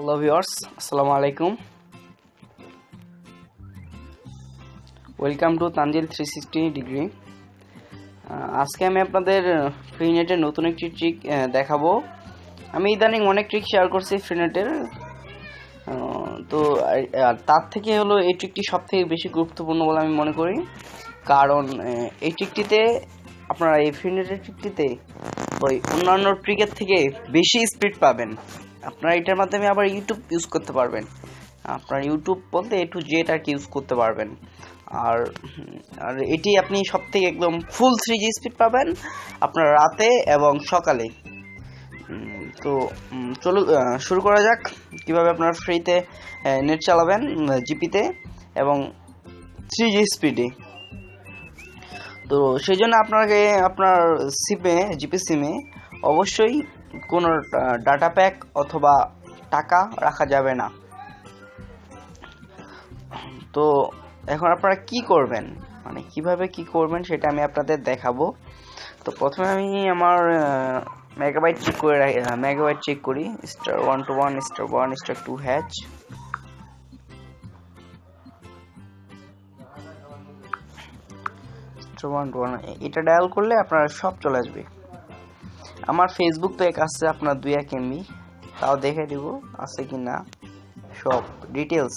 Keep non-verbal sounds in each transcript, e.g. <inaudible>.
Hello viewers আসসালামু আলাইকুম welcome to Tanzil three sixty degree আজকে আমি আপনাদের ফ্রি নেটের নতুন একটি ট্রিক দেখাবো। আমি ইদানিং অনেক ট্রিক শেয়ার করছি ফ্রি নেটের তো আর তার থেকে হলো এই ট্রিকটি সব থেকে বেশি গুরুত্বপূর্ণ বলে আমি মনে করি। কারণ এই ট্রিকটিতে আপনারা এই ফ্রি নেটের ট্রিকটিতে ওই অন্যান্য ট্রিকের থেকে বেশি স্পিড পাবেন। আপনারা এটার মাধ্যমে আবার ইউটিউব ইউজ করতে পারবেন। আপনার ইউটিউব বলতে এ টু জেড আর কি ইউজ করতে পারবেন। আর আর এটি আপনি সব থেকে একদম ফুল থ্রি জি স্পিড পাবেন আপনার রাতে এবং সকালে। তো চলুন শুরু করা যাক। কীভাবে আপনার ফ্রিতে নেট চালাবেন জিপিতে এবং থ্রি জি স্পিডে তো, সেই জন্য আপনাকে, আপনার সিমে জিপি সিমে অবশ্যই কোনো ডাটা প্যাক অথবা টাকা রাখা যাবে না। তো এখন আপনারা কি করবেন? মানে কীভাবে কি করবেন সেটা আমি আপনাদের দেখাবো। তো প্রথমে আমি আমার মেগাবাইট চেক করে মেগাবাইট চেক করি। Star one two one star one star two hash one two one এটা ডায়াল করলে আপনার সব চলে আসবে। আমার ফেসবুক এক আছে আপনার দুই এক এমবি তাও দেখে দিব আছে কি না সব ডিটেলস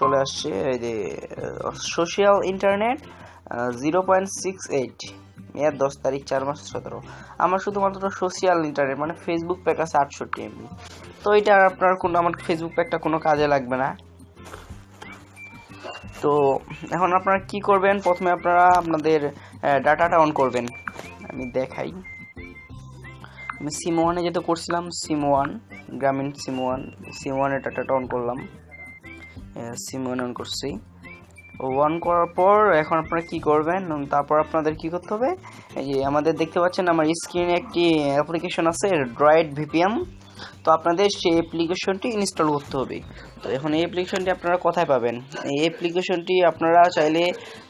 চলে আসছে এই যে social internet zero point six eight মেয়াদ দশ তারিখ চার মাস সতেরো। আমার শুধুমাত্র সোশ্যাল ইন্টারনেট মানে ফেসবুক প্যাক আছে আটষট্টি এমবি তো এটা আপনার কোনো, আমার ফেসবুক প্যাকটা কোনো কাজে লাগবে না। তো এখন আপনারা কি করবেন? প্রথমে আপনারা আপনাদের ডাটাটা অন করবেন। আমি দেখাই। আমি সিম ওয়ানে যেটা করছিলাম সিম ওয়ান গ্রামীণ সিম ওয়ান সিম ওয়ানের ডাটাটা অন করলাম। সিম ওয়ান অন করছি। ওয়ান করার পর এখন আপনারা কি করবেন? তারপর আপনাদের কি করতে হবে? এই যে আমাদের দেখতে পাচ্ছেন, আমার স্ক্রিনে একটি অ্যাপ্লিকেশন আছে ড্রয়েড ভিপিএম তো আপনাদের সেই অ্যাপ্লিকেশনটি ইনস্টল করতে হবে। তো এখন এই অ্যাপ্লিকেশনটি আপনারা কোথায় পাবেন? এই অ্যাপ্লিকেশনটি আপনারা চাইলে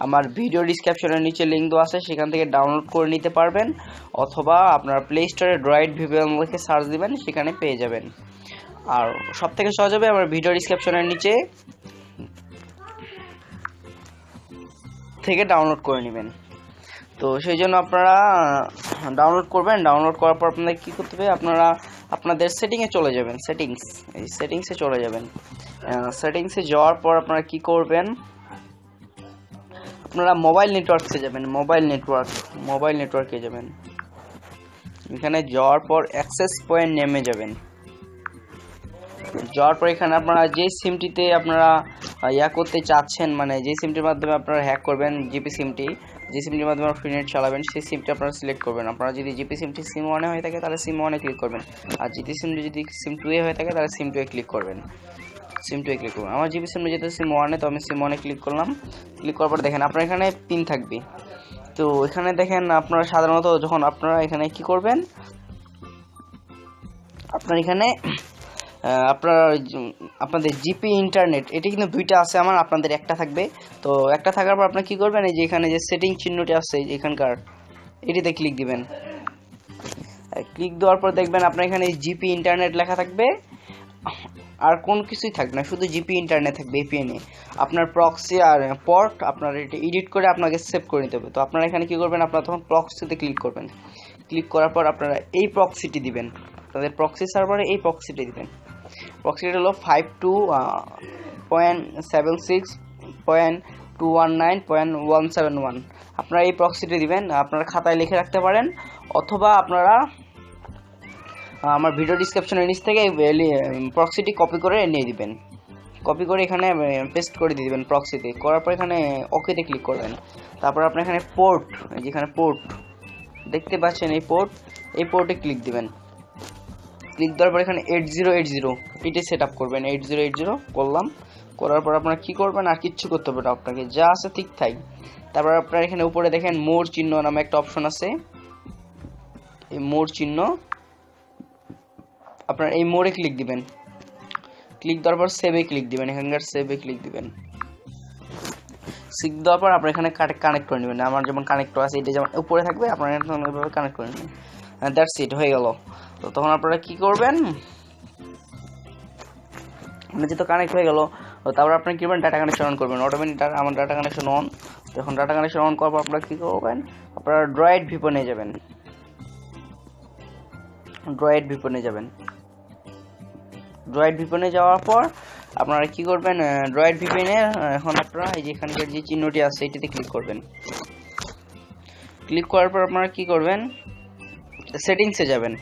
আমার ভিডিও ডিসক্রিপশনের নিচে লিঙ্ক দেওয়া আছে, সেখান থেকে ডাউনলোড করে নিতে পারবেন, অথবা আপনার প্লে স্টোরে ড্রয়েড ভিপিএম লিখে সার্চ দিবেন, সেখানে পেয়ে যাবেন। আর সব থেকে সহজ হবে আমার ভিডিও ডিসক্রিপশনের নিচে থেকে ডাউনলোড করে নেবেন। তো সেই জন্য আপনারা ডাউনলোড করবেন ডাউনলোড করার পর আপনাদের কী করতে হবে? আপনারা আপনাদের সেটিংয়ে চলে যাবেন সেটিংস এই সেটিংসে চলে যাবেন। সেটিংসে যাওয়ার পর আপনারা কি করবেন? আপনারা মোবাইল নেটওয়ার্কসে যাবেন মোবাইল নেটওয়ার্ক মোবাইল নেটওয়ার্কে যাবেন। এখানে যাওয়ার পর অ্যাক্সেস পয়েন্ট নেমে যাবেন। যাওয়ার পর এখানে আপনারা যে সিমটিতে আপনারা ইয়া করতে চাচ্ছেন মানে যে সিমটির মাধ্যমে আপনারা হ্যাক করবেন জিপি সিমটি যে সিমটির মাধ্যমে ফ্রি নেট চালাবেন, সেই সিমটি আপনারা সিলেক্ট করবেন। আপনারা যদি জিপি সিমটি সিম ওয়ানে হয়ে থাকে, তাহলে সিম ওয়ানে ক্লিক করবেন। আর জিপি সিমটি যদি সিম টু এ হয়ে থাকে, তাহলে সিম টু এ ক্লিক করবেন। সিম টু এ ক্লিক করবেন। আমার জিপি সিম যেহেতু সিম ওয়ানে তো আমি সিম ওয়ানে ক্লিক করলাম। ক্লিক করার পর দেখেন, আপনার এখানে পিন থাকবে। তো এখানে দেখেন, আপনারা সাধারণত যখন আপনারা এখানে কি করবেন, আপনার এখানে আপনার আপনাদের জিপি ইন্টারনেট এটি কিন্তু দুইটা আছে আমার, আপনাদের একটা থাকবে। তো একটা থাকার পর আপনার কি করবেন, এই যে এখানে যে সেটিং চিহ্নটি আছে এখানকার, এটিতে ক্লিক দিবেন। ক্লিক দেওয়ার পর দেখবেন আপনার এখানে জিপি ইন্টারনেট লেখা থাকবে। আর কোন কিছুই থাকবে না, শুধু জিপি ইন্টারনেট থাকবে এপিএনে আপনার প্রক্সি আর পর্ট আপনার এটা এডিট করে আপনাকে সেভ করে নিতে হবে। তো আপনারা এখানে কি করবেন, আপনারা তখন প্রক্সিতে ক্লিক করবেন। ক্লিক করার পর আপনারা এই প্রক্সিটি দিবেন। তাদের প্রক্সি সার্ভারে এই প্রক্সিটি দিবেন। প্রক্সিটি হলো five two point seven six point two one nine point one seven one আপনারা এই প্রক্সিটি দিবেন, আপনারা খাতায় লিখে রাখতে পারেন, অথবা আপনারা আমার ভিডিও ডিসক্রিপশনের নিচ থেকে প্রক্সিটি কপি করে নিয়ে দিবেন। কপি করে এখানে পেস্ট করে দিয়ে দিবেন প্রক্সিতে করার পর এখানে ওকেতে ক্লিক করবেন। তারপর আপনার এখানে পোর্ট যেখানে পোর্ট দেখতে পাচ্ছেন এই পোর্ট এই পোর্টে ক্লিক দিবেন। ক্লিক দেওয়ার পর এখানে এইট জিরো এইট জিরো এটি সেট আপ করবেন। এইট জিরো এইট জিরো করলাম। করার পর আপনারা কী করবেন? আর কিচ্ছু করতে হবে না আপনাকে, যা আছে ঠিক তাই। তারপর আপনার এখানে উপরে দেখেন মোর চিহ্ন নামে একটা অপশন আছে। এই মোর চিহ্ন, আপনার এই মোড়ে ক্লিক দিবেন। ক্লিক দেওয়ার পর সেভে ক্লিক দিবেন। এখানকার সেভে ক্লিক দিবেন। সিক দেওয়ার পর আপনার এখানে কানেক্ট করে নেবেন। আমার যেমন কানেক্ট আছে, এটা যেমন উপরে থাকবে, আপনার এখানে ওইভাবে কানেক্ট করে নেবেন। দ্যাটস ইট হয়ে গেল। তো তখন আপনারা কি করবেন? মানে যেহেতু কানেক্ট হয়ে গেল তারপর আপনি কি করবেন? ডাটা কানেকশন অন করবেন। অটোমেটিক আমার ডাটা কানেকশন অন তখন ডাটা কানেকশন অন করার পর আপনারা কী করবেন? আপনারা ড্রয়েড ভিপনে যাবেন। ড্রয়েড ভিপনে যাবেন। ড্রয়েড ভিপনে যাওয়ার পর আপনারা কি করবেন ড্রয়েড ভিপনে এখন আপনারা এই যে এখানকার যে চিহ্নটি আছে, এটিতে ক্লিক করবেন। ক্লিক করার পর আপনারা কি করবেন সেটিংসে যাবেন।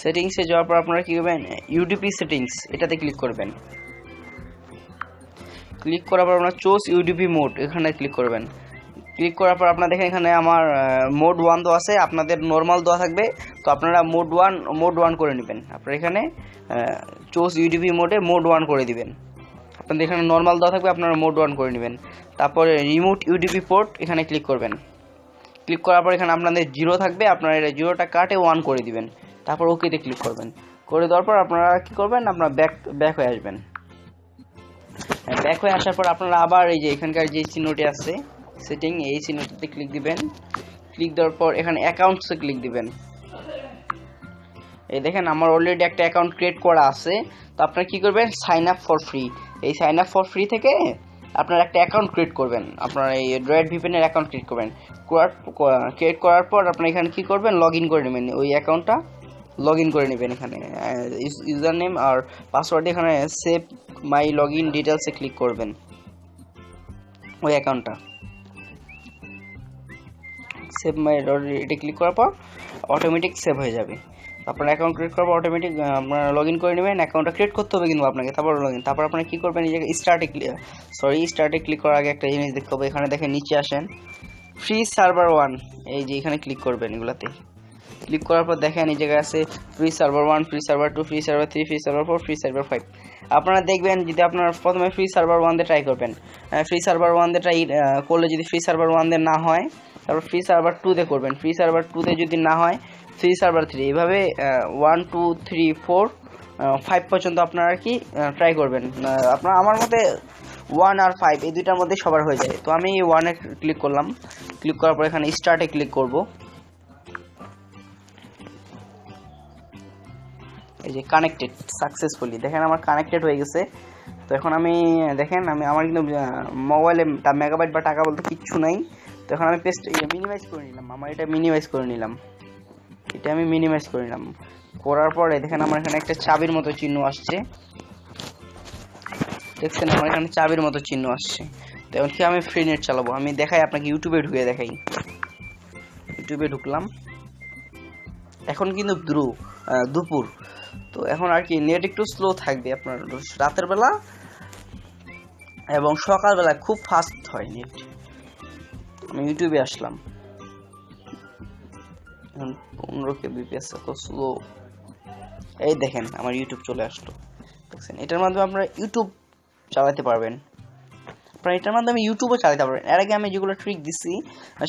সেটিংসে যাওয়ার পর আপনারা কি করবেন ইউডিপি সেটিংস এটাতে ক্লিক করবেন। ক্লিক করার পর আপনারা চোজ ইউডিপি মোড এখানে ক্লিক করবেন। ক্লিক করার পর আপনারা দেখেন এখানে আমার মোড ওয়ান দেওয়া আছে, আপনাদের নর্মাল দেওয়া থাকবে। তো আপনারা মোড ওয়ান মোড ওয়ান করে নেবেন। আপনারা এখানে চোজ ইউডিপি মোডে মোড ওয়ান করে দিবেন। আপনাদের এখানে নর্মাল দেওয়া থাকবে, আপনারা মোড ওয়ান করে নেবেন। তারপরে রিমোট ইউডিপি পোর্ট এখানে ক্লিক করবেন। ক্লিক করার পর এখানে আপনাদের জিরো থাকবে, আপনারা এটা জিরোটা কাটে ওয়ান করে দিবেন। তারপর ওকেতে ক্লিক করবেন। করে দেওয়ার পর আপনারা কি করবেন? আপনারা ব্যাক ব্যাক হয়ে আসবেন। ব্যাক হয়ে আসার পর আপনারা আবার এই যে এখানকার যে চিহ্নটি আছে সেটিং এই চিহ্নটিতে ক্লিক দিবেন। ক্লিক দেওয়ার পর এখানে অ্যাকাউন্টসে ক্লিক দিবেন। এই দেখেন, আমার অলরেডি একটা অ্যাকাউন্ট ক্রিয়েট করা আছে। তো আপনারা কী করবেন? সাইন আপ ফর ফ্রি এই সাইন আপ ফর ফ্রি থেকে আপনার একটা অ্যাকাউন্ট ক্রিয়েট করবেন। আপনার এই ড্রয়েড ভিপেনের অ্যাকাউন্ট ক্রিয়েট করবেন। ক্রিয়েট করার পর আপনার এখানে কী করবেন? লগ ইন করে নেবেন। ওই অ্যাকাউন্টটা লগ ইন করে নেবেন এখানে। ইউজার নেম আর পাসওয়ার্ড এখানে সেভ মাই লগ ইন ডিটেলসে ক্লিক করবেন। ওই অ্যাকাউন্টটা সেভ মাই এটা ক্লিক করার পর অটোমেটিক সেভ হয়ে যাবে। আপনার অ্যাকাউন্ট ক্রিয়েট পর অটোমেটিক আপনার লগ ইন করে নেবেন অ্যাকাউন্টটা ক্রিয়েট করতে হবে কিন্তু আপনাকে তারপর লগ ইন তারপর আপনারা কী করবেন এই জায়গায় স্টার্টে ক্লিক সরি স্টার্টে ক্লিক করার আগে একটা জিনিস দেখতে হবে এখানে দেখেন নিচে আসেন ফ্রি সার্ভার ওয়ান এই যে এখানে ক্লিক করবেন এগুলাতে ক্লিক করার পর দেখেন এই জায়গায় আছে free server one free server two free server three free server four free server five আপনারা দেখবেন যদি আপনারা প্রথমে ফ্রি সার্ভার ওয়ান ট্রাই করবেন ফ্রি সার্ভার ওয়ান ট্রাই করলে যদি ফ্রি সার্ভার ওয়ান না হয় তারপর ফ্রি সার্ভার টুতে করবেন ফ্রি সার্ভার টুতে যদি না হয় থ্রি সার্ভার থ্রি এইভাবে one two three four five পর্যন্ত আপনারা আর কি ট্রাই করবেন। আপনার, আমার মতে ওয়ান আর ফাইভ এই দুইটার মধ্যে সবার হয়ে যায়। তো আমি ওয়ানে ক্লিক করলাম। ক্লিক করার পর এখানে স্টার্টে ক্লিক করব। এই যে কানেক্টেড সাকসেসফুলি দেখেন আমার কানেক্টেড হয়ে গেছে। তো এখন আমি, দেখেন, আমি, আমার কিন্তু মোবাইলে মেগাবাইট বা টাকা বলতে কিচ্ছু নাই। তো এখন আমি পেস্ট মিনিমাইজ করে নিলাম। আমার এটা মিনিমাইজ করে নিলাম। এটা আমি মিনিমাইজ করে নিলাম। করার পরে দেখেন আমার এখানে একটা চাবির মতো চিহ্ন আসছে। দেখছেন আমার এখানে চাবির মতো চিহ্ন আসছে। তো এখন কি আমি ফ্রি নেট চালাবো? আমি দেখাই, আপনাকে ইউটিউবে ঢুকে দেখাই। ইউটিউবে ঢুকলাম। এখন কিন্তু দ্রু দুপুর। তো এখন আর কি নেট একটু স্লো থাকবে আপনার। রাতের বেলা এবং সকালবেলা খুব ফাস্ট হয় নেট আমি ইউটিউবে আসলাম। এখন পনেরো কেবিপিএস এত স্লো এই দেখেন, আমার ইউটিউব চলে আসলো। দেখছেন, এটার মাধ্যমে আপনারা ইউটিউব চালাতে পারবেন। আপনারা এটার মাধ্যমে ইউটিউবও চালাতে পারবেন। এর আগে আমি যেগুলো ট্রিক দিচ্ছি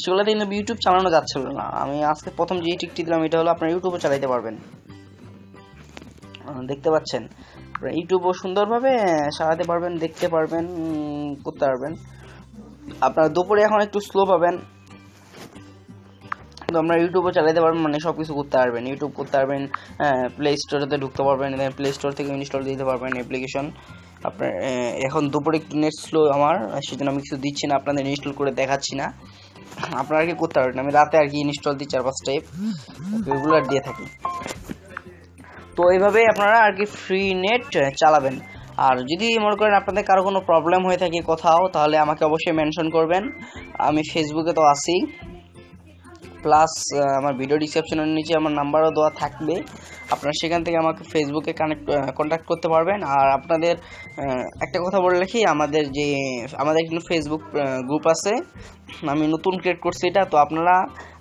সেগুলোতে কিন্তু ইউটিউব চালানো যাচ্ছিল না। আমি আজকে প্রথম যে ট্রিকটি দিলাম, এটা হলো আপনারা ইউটিউবও চালাতে পারবেন। দেখতে পাচ্ছেন ইউটিউবও সুন্দরভাবে চালাতে পারবেন, দেখতে পারবেন করতে পারবেন। আপনারা দুপুরে এখন একটু স্লো পাবেন। কিন্তু আপনারা ইউটিউবও চালাতে পারবেন মানে সব কিছু করতে পারবেন। ইউটিউব করতে পারবেন প্লে স্টোরেতে ঢুকতে পারবেন প্লে স্টোর থেকে ইনস্টল দিতে পারবেন অ্যাপ্লিকেশন আপনার এখন দুপুরে নেট স্লো আমার, সেজন্য আমি কিছু দিচ্ছি না, আপনাদের ইনস্টল করে দেখাচ্ছি না। আপনারা কি করতে পারবেন, আমি রাতে আর কি ইনস্টল দিই চার পাঁচটা অ্যাপ রেগুলার দিয়ে থাকি। তো এইভাবে আপনারা আর কি ফ্রি নেট চালাবেন। আর যদি মনে করেন আপনাদের কারও কোনো প্রবলেম হয়ে থাকে কোথাও, তাহলে আমাকে অবশ্যই মেনশন করবেন। আমি ফেসবুকে তো আছি। প্লাস আমার ভিডিও ডিসক্রিপশনের নিচে আমার নাম্বারও দেওয়া থাকবে। আপনারা সেখান থেকে আমাকে ফেসবুকে কানেক্ট কন্ট্যাক্ট করতে পারবেন। আর আপনাদের একটা কথা বলে রাখি, আমাদের যে, আমাদের কিন্তু ফেসবুক গ্রুপ আছে। আমি নতুন ক্রিয়েট করছি এটা, তো আপনারা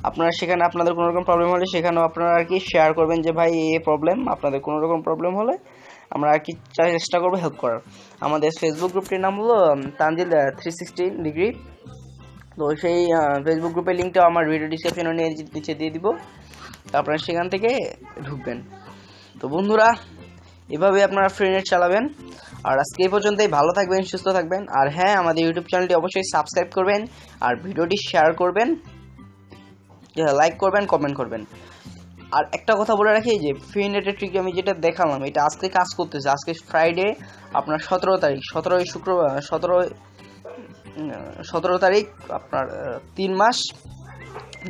আপনারা সেখানে আপনাদের কোনো রকম প্রবলেম হলে সেখানেও আপনারা আর কি শেয়ার করবেন যে, ভাই, এই প্রবলেম আপনাদের কোনো রকম প্রবলেম হলে আমরা আর কি চেষ্টা করব হেল্প করার। আমাদের ফেসবুক গ্রুপটির নাম হলো তানজিল থ্রি সিক্সটি ডিগ্রি তো সেই ফেসবুক গ্রুপের লিঙ্কটাও আমার ভিডিও ডিসক্রিপশনে নিচে দিয়ে দিব। আপনারা সেখান থেকে ঢুকবেন। তো বন্ধুরা, এভাবে আপনারা ফ্রি নেট চালাবেন। আর আজকে এই পর্যন্তই। ভালো থাকবেন, সুস্থ থাকবেন। আর হ্যাঁ আমাদের ইউটিউব চ্যানেলটি অবশ্যই সাবস্ক্রাইব করবেন আর ভিডিওটি শেয়ার করবেন। লাইক করবেন কমেন্ট করবেন। আর একটা কথা বলে রাখি যে ফ্রি নেটের ট্রিক আমি যেটা দেখালাম, এটা আজকে কাজ করতেছে। আজকে ফ্রাইডে আপনার সতেরো তারিখ, সতেরোই শুক্রবার সতেরো সতেরো তারিখ, আপনার তিন মাস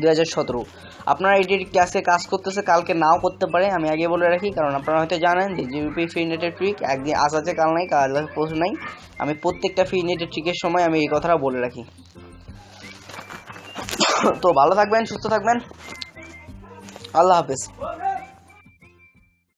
দু হাজার সতেরো। আপনারা ট্রিকটি আজকে কাজ করতেছে, কালকে নাও করতে পারে, আমি আগে বলে রাখি, কারণ আপনারা হয়তো জানেন যে জিবিপি ফ্রি নেটের ট্রিক একদিন আজ আছে, কাল নাই, কাল পরশু নাই। আমি প্রত্যেকটা ফ্রি নেটের ট্রিকের সময় আমি এই কথাটা বলে রাখি। <coughs> তো ভালো থাকবেন, সুস্থ থাকবেন। আল্লাহ হাফেজ।